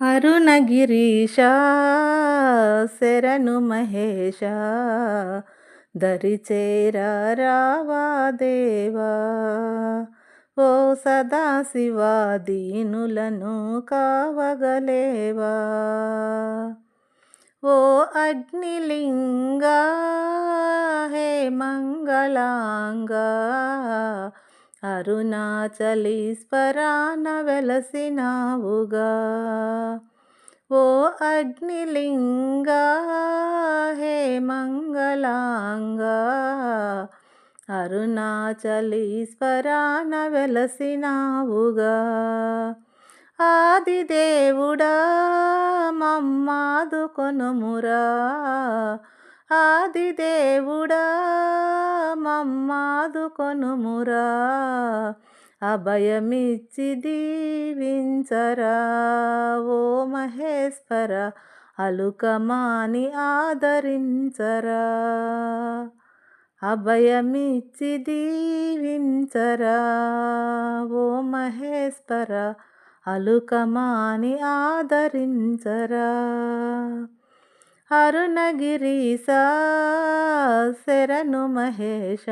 అరుణగిరీశ శరణు మహేశ దరిచేరా రావా దేవా ఓ సదాశివా దీనులను కావగలేవా. ఓ అగ్నిలింగా హే మంగళాంగా అరుణాచలీశ్వరాన వెలసినావుగా ఓ అగ్నిలింగా హే మంగళాంగా. అరుణాచలీశ్వరాన వెలసినావుగా ఆదిదేవుడా మమ్మాదుకొనుమురా ఆదిదేవుడా మమ్మాదుకొనుమురా అభయమిచ్చి దీవించరా. ఓ మహేశ్వర అలుకమాని ఆదరించరా. అభయమిచ్చి దీవించరా. ఓ మహేశ్వర అలుకమాని ఆదరించరా. అరుణగిరీశ శరణు మహేష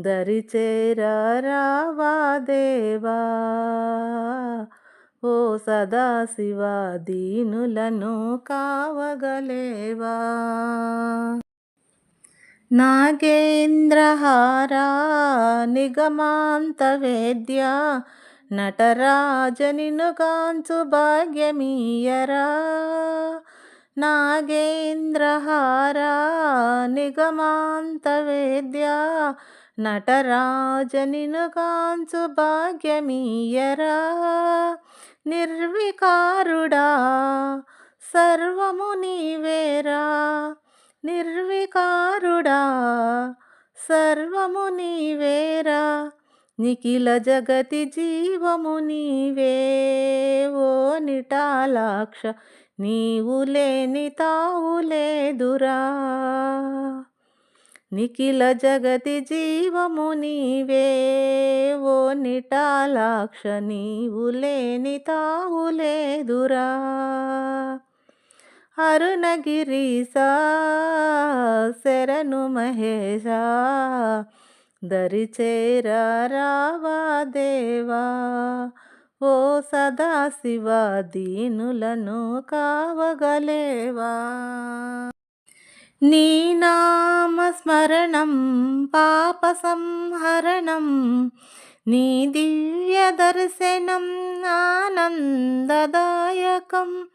దరిచేరా రావా దేవా. ఓ సదాశివ దీనులను కావగలేవా. నాగేంద్రహారా నిగమాంత వేద్య నటరాజనిను కాంచు భాగ్యమీయరా. నాగేంద్రహారా నిగమాంత వేద్య నటరాజనిను కాంచు భాగ్యమీయరా నిర్వికారుడా సర్వము నీవేరా నిర్వికారుడా సర్వము నీవేరా నిఖిల జగతి జీవము నీవే ఓ నిటాలాక్ష నీవు లేని తావు లేదురా. నిఖిల జగతి జీవము నీవే. ఓ నిటాలాక్ష నీవు లేని తావు లేదురా. అరుణగిరీశ శరణు మహేశ దరిచేరా రావా దేవా. ఓ సదాశివ దీనులను కావగలేవా? నీ నామస్మరణం పాప సంహరణం నీ దివ్య దర్శనం ఆనందదాయకం.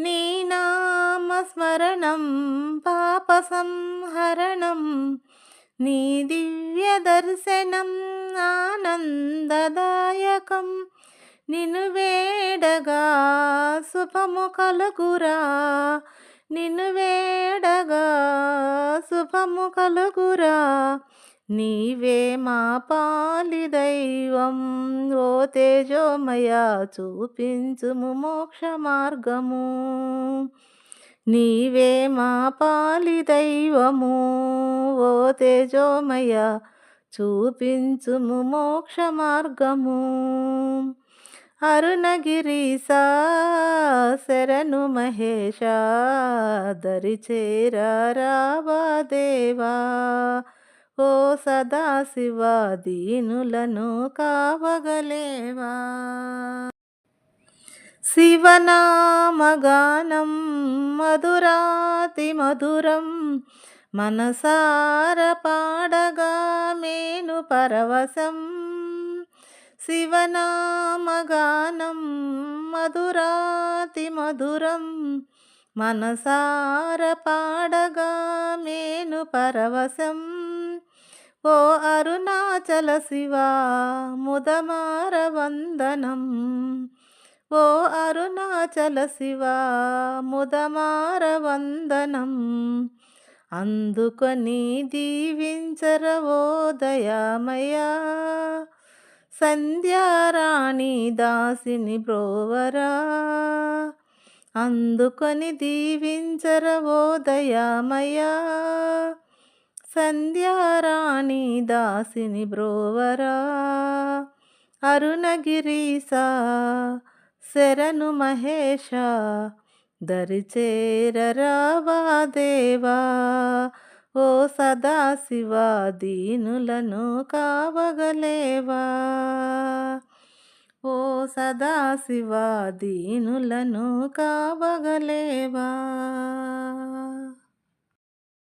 నీ నామస్మరణం పాప సంహరణం నీ దివ్య దర్శనం ఆనందదాయకం. నిన్ను వేడగా శుభము కలుగురా. నిన్ను వేడగా శుభము కలుగురా. నీవే మా పాలి దైవం ఓ తేజోమయ చూపించుము మోక్ష మార్గము. నీవే మా పాలి దైవము ఓ తేజోమయ చూపించుము మోక్ష మార్గము. అరుణగిరీశ శరణు మహేష దరిచేరా రావా దేవా? ఓ సదాశివ దీనులను కావగలేవా? శివనామగానం మధురాతి మధురం మనసార పాడగా మేను పరవశం శివనామగానం మధురాతి మధురం మనసార పాడగా మేను పరవశం. ఓ అరుణాచల శివ ముదమార వందనం. ఓ అరుణాచల శివ ముదమార వందనం. అందుకొని దీవించరవో దయామయా. సంధ్యారాణి దాసిని బ్రోవరా. అందుకొని దీవించరవో దయామయా. సంధ్యారాణి దాసిని బ్రోవరా. అరుణగిరీసా శరణు మహేష దరిచేరరావా దేవా. ఓ సదాశివ దీనులను కావగలేవా? ఓ సదాశివ దీనులను కావగలేవా?